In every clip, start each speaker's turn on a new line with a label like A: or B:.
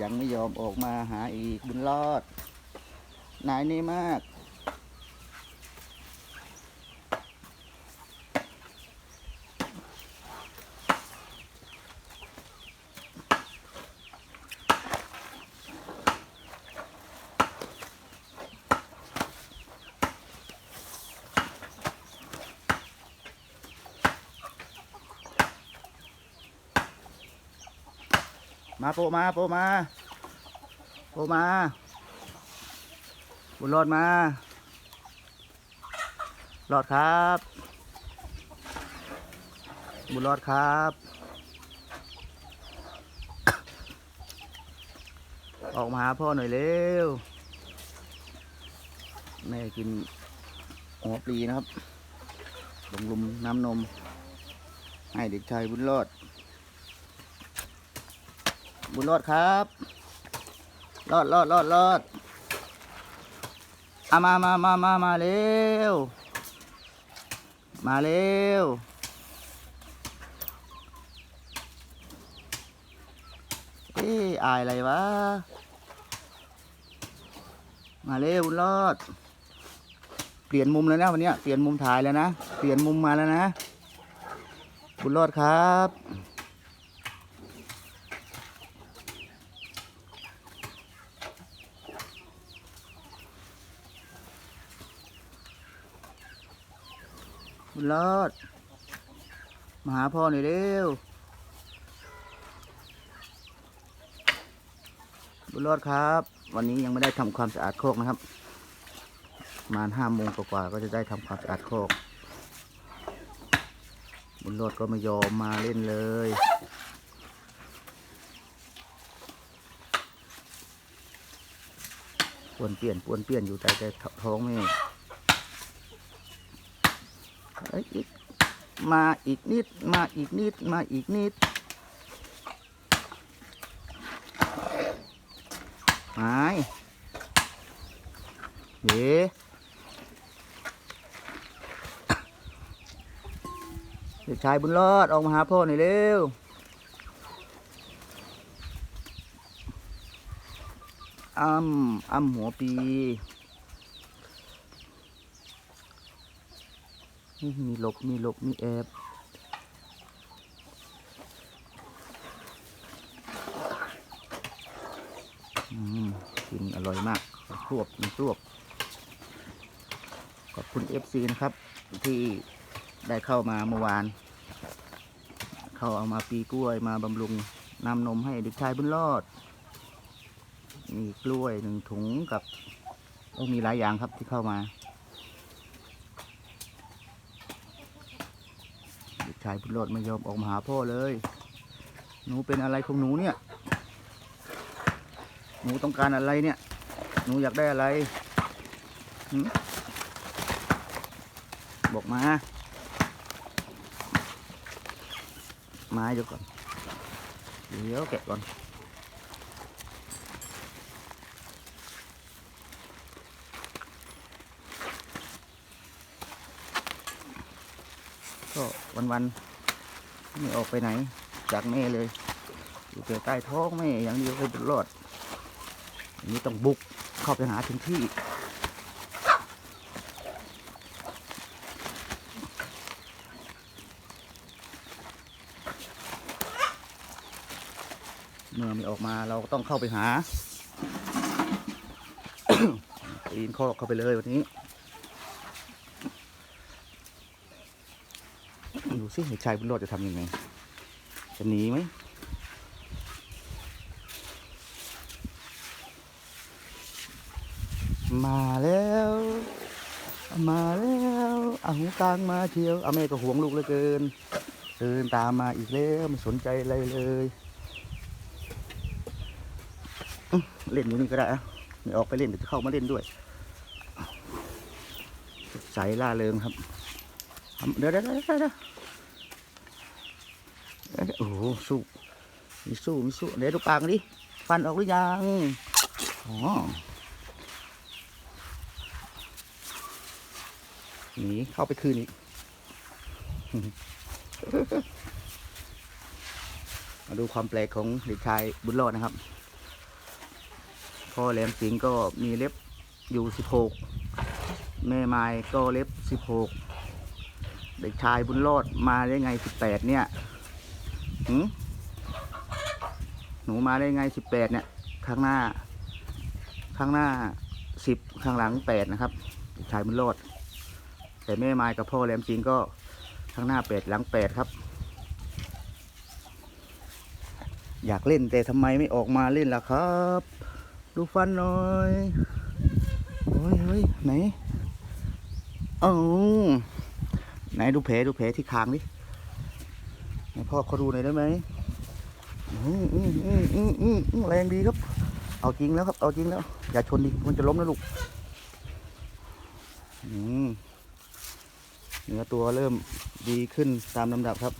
A: ยังไม่ยอมออกมาหาอีกบุญรอดนายนี่มาก มาโปมาโปมาโปมาบุญรอดมารอดครับ บุญรอดครับ ออกมาหาพ่อหน่อยเร็ว แม่กินหัวปลีนะครับลงลุมน้ำนม ให้เด็กชายบุญรอด บุญรอดครับรอดรอดรอดรอดอามามามามามาเร็ว มาเร็ว เอ้ยอายอะไรวะ มาเร็วบุญรอด เปลี่ยนมุมแล้วนะวันนี้เปลี่ยนมุมถ่ายแล้วนะ เปลี่ยนมุมมาแล้วนะ บุญรอดครับ บุญรอด มาหาพ่อหน่อยเร็ว บุญรอดครับ วันนี้ยังไม่ได้ทำความสะอาดโคกนะครับประมาณห้าโมงกว่าก็จะได้ทำความสะอาดโคก บุญรอดก็ไม่ยอมมาเล่นเลยปวนเปลี่ยนปวนเปลี่ยนอยู่แต่แต่ท้องไม่ อ,อีกมาอีกนิด มาอีกนิด มาอีกนิดหายเฮ้เด็กชายบุญรอด ออกมาหาพ่อหน่อยเร็ว อ้ำอ้ำหัวปี มีหลบมีหลบมีแอบอืมกินอร่อยมากครวบมันรวบ ขอบคุณ FC นะครับ ที่ได้เข้ามาเมื่อวาน เขาเอามาปีกล้วยมาบำรุงนำนมให้เด็กชายบุญรอด มีกล้วยหนึ่งถุงกับโอ้มีหลายอย่างครับที่เข้ามา เด็ก ชายบุญรอดไม่ยอมออกมาหาพ่อเลย หนูเป็นอะไรของหนูเนี่ย หนูต้องการอะไรเนี่ย หนูอยากได้อะไร บอกมา มาเดี๋ยวก่อน เดี๋ยวแกะก่อน ก็วันๆไม่ออกไปไหน จากแม่เลย อยู่แต่ใต้ท้องแม่อย่างเดียวเลยรอดอันนี้ต้องบุกเข้าไปหาถึงที่เมื่อม่ออกมาเราก็ต้องเข้าไปหาปีนคอกเข้าไปเลยวันนี้ สิเด็กชายบุญรอดจะทำยังไง จะหนีไหมมาแล้ว มาแล้วเอาหูกลางมาเที่ยวเอาแม่ก็ห่วงลูกเหลือเกินเดินตามมาอีกแล้วไม่สนใจอะไรเลยเล่นอยู่นี่ก็ได้อะไม่ออกไปเล่นเดี๋ยวเข้ามาเล่นด้วยสดใสล่าเริงครับ เดี๋ยวเดี๋ยวเดี๋ยวเดี๋ยวเดี๋ยว โอ้โหสู้มีสู้มีสู้เดี๋ยวดูปากดิฟันออกหรือยังอ๋อหนีเข้าไปคืนอีกมาดูความแปลกของเด็กชายบุญรอดนะครับพ่อแหลมสิงห์ก็มีเล็บอยู่สิบหกแม่ไม้ก็เล็บสิบหกเด็กชายบุญรอดมาได้ไงสิบแปดเนี่ย หืหนูมาได้ไงสิบแปดเนี่ย ข้างหน้า ข้างหน้าสิบข้างหลังแปดนะครับชายบุญรอด แต่แม่ไม้กับพ่อแหลมสิงก็ข้างหน้าแปดหลังแปดครับ อยากเล่นแต่ทำไมไม่ออกมาเล่นล่ะครับ ดูฟันหน่อยโอ้ยเฮ้ยไหนเอ้าไหนดูแผลดูแผลที่คางดิ ไหนพ่อเขาดูหน่อยได้ไหมอืมอืมอืมอืมอืมแรงดีครับ เอาจริงแล้วครับ เอาจริงแล้ว อย่าชนดิ มันจะล้มนะลูกอืมเนื้อตัวเริ่มดีขึ้นตามลำดับครับ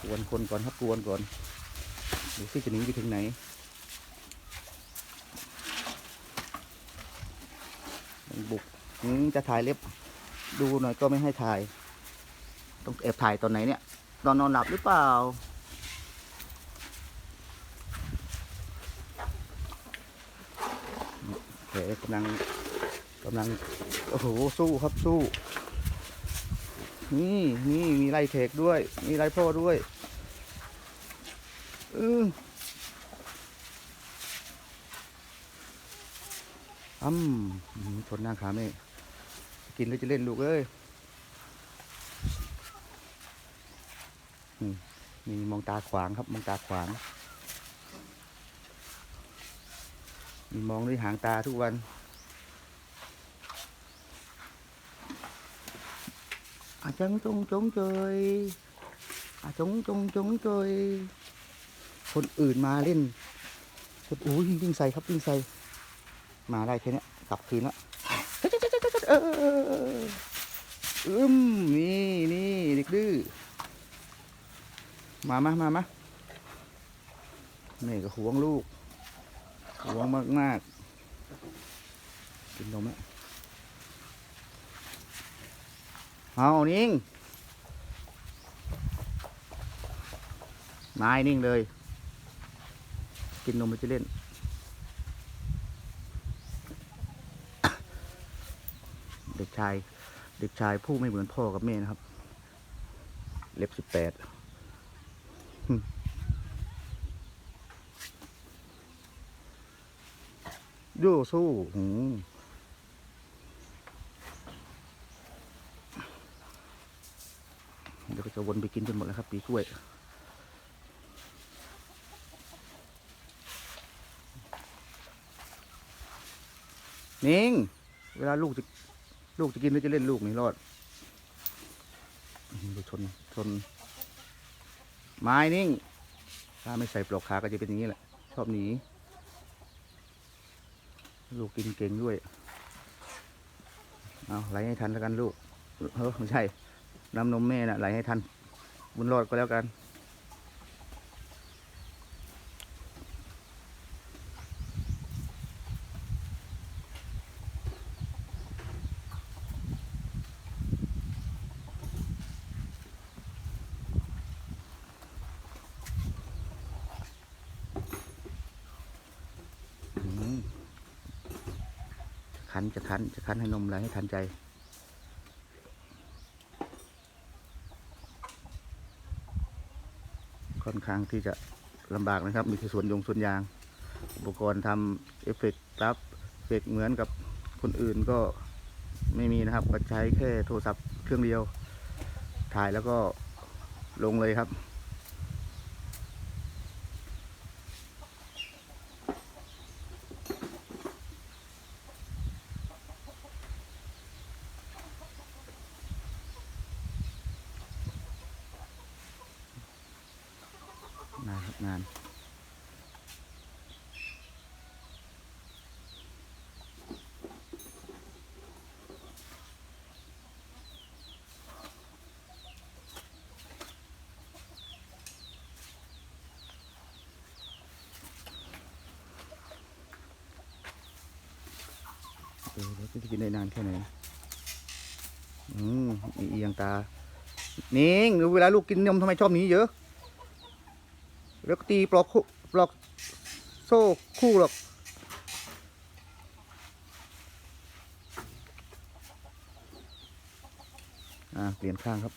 A: กวนคนก่อนครับกวนก่อนดูสิจะหนีไปถึงไหนบุกจะถ่ายเล็บ ดูหน่อยก็ไม่ให้ถ่าย ต้องแอบถ่ายตอนไหนเนี่ยตอนนอนหลับหรือเปล่าแผลกำลังกำลัง โอ้โห สู้ครับสู้ นี่นี่มีไล่เทกด้วย มีไล่พ่อด้วยเอออ้ำอืมชนหน้าขาแม่กินแล้วจะเล่นลูกเอ้ย มีมองตาขวางครับ มองตาขวาง มีมองด้วยหางตาทุกวัน à chân chung chúng chơi à chúng chung chúng chơi คนอื่นมาเล่นคนอุ้ยวิ่งใส่ครับวิ่งใส่ มาได้แค่นี้กลับคืนละเอออืมนี่นี่เด็กดื้อ มามามามานี่ก็หวงลูกหวงมากมากกินนมแล้วเอานิ่ง นายนิ่งเลย กินนมมันจะเล่นเด็กชาย เด็กชายผู้ไม่เหมือนพ่อกับแม่นะครับ เล็บสิบแปด โยสู้หืมเดี๋ยวก็จะวนไปกินจนหมดแล้วครับ ปีกล้วย นิ่ง เวลาลูกจะลูกจะกินหรือจะเล่นลูกนี่รอด ดูชนชน ไม้นิ่ง ถ้าไม่ใส่ปลอกขาก็จะเป็นอย่างนี้แหละ ชอบหนีลูกกินเก่งด้วย เอาไหลให้ทันแล้วกันลูกเฮ้ยไม่ใช่น้ำนมแม่น่ะไหลให้ทัน บุญรอดก็แล้วกัน อืมจะ คันจะคันจะคันให้นมไหลให้ทันใจ ค่อนข้างที่จะลำบากนะครับ มีที่สวนยงสวนยาง อุปกรณ์ทำเอฟเฟกต์รับเอฟเฟกต์เหมือนกับคนอื่นก็ไม่มีนะครับ ก็ใช้แค่โทรศัพท์เครื่องเดียว ถ่ายแล้วก็ลงเลยครับ นานครับนานเออแล้วจะกินได้นานแค่ไหนอืมมีเอียงตา นิ่งดูเวลาลูกกินนมทำไมชอบนี้เยอะ แล้วตีปลอกปลอกโซ่คู่หรอกอ่าเปลี่ยนข้างครับ